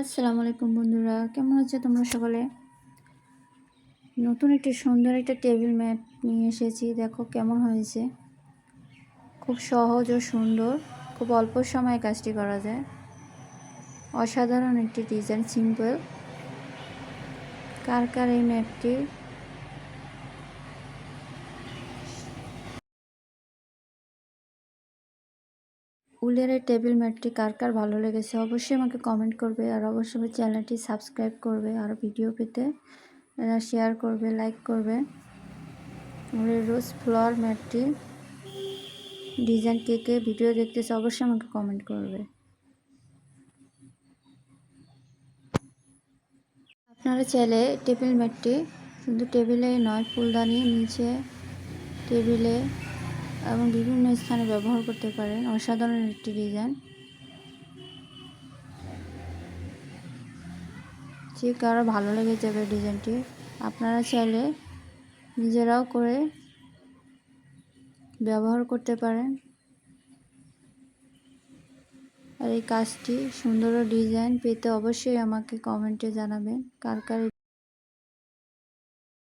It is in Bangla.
আসসালামু আলাইকুম বন্ধুরা, কেমন আছো তোমরা সকলে? নতুন একটি সুন্দর একটা টেবিল ম্যাট নিয়ে এসেছি, দেখো কেমন হয়েছে। খুব সহজ ও সুন্দর, খুব অল্প সময়ে কাজটি করা যায়। অসাধারণ একটি ডিজাইন সিম্পল কার কার এই ম্যাটটি উলের এই টেবিল ম্যাটটি কার কার ভালো লেগেছে অবশ্যই আমাকে কমেন্ট করবে আর অবশ্যই আমার চ্যানেলটি সাবস্ক্রাইব করবে আর ভিডিও পেতে। শেয়ার করবে লাইক করবে। এই রোজ ফ্লোয়ার ম্যাটটি ডিজাইন কে কে ভিডিও দেখতেছে অবশ্যই আমাকে কমেন্ট করবে। আপনারা চাইলে টেবিল ম্যাটটি শুধু টেবিলে নয়, ফুলদানি নিচে টেবিলে এবং বিভিন্ন স্থানে ব্যবহার করতে পারেন। অসাধারণ একটি ডিজাইন। যে কারও ভালো লেগে যাবে ডিজাইনটি। আপনারা চাইলে নিজেরাও করে ব্যবহার করতে পারেন। আর এই কাজটি সুন্দর ডিজাইন পেতে অবশ্যই আমাকে কমেন্টে জানাবেন। কার কার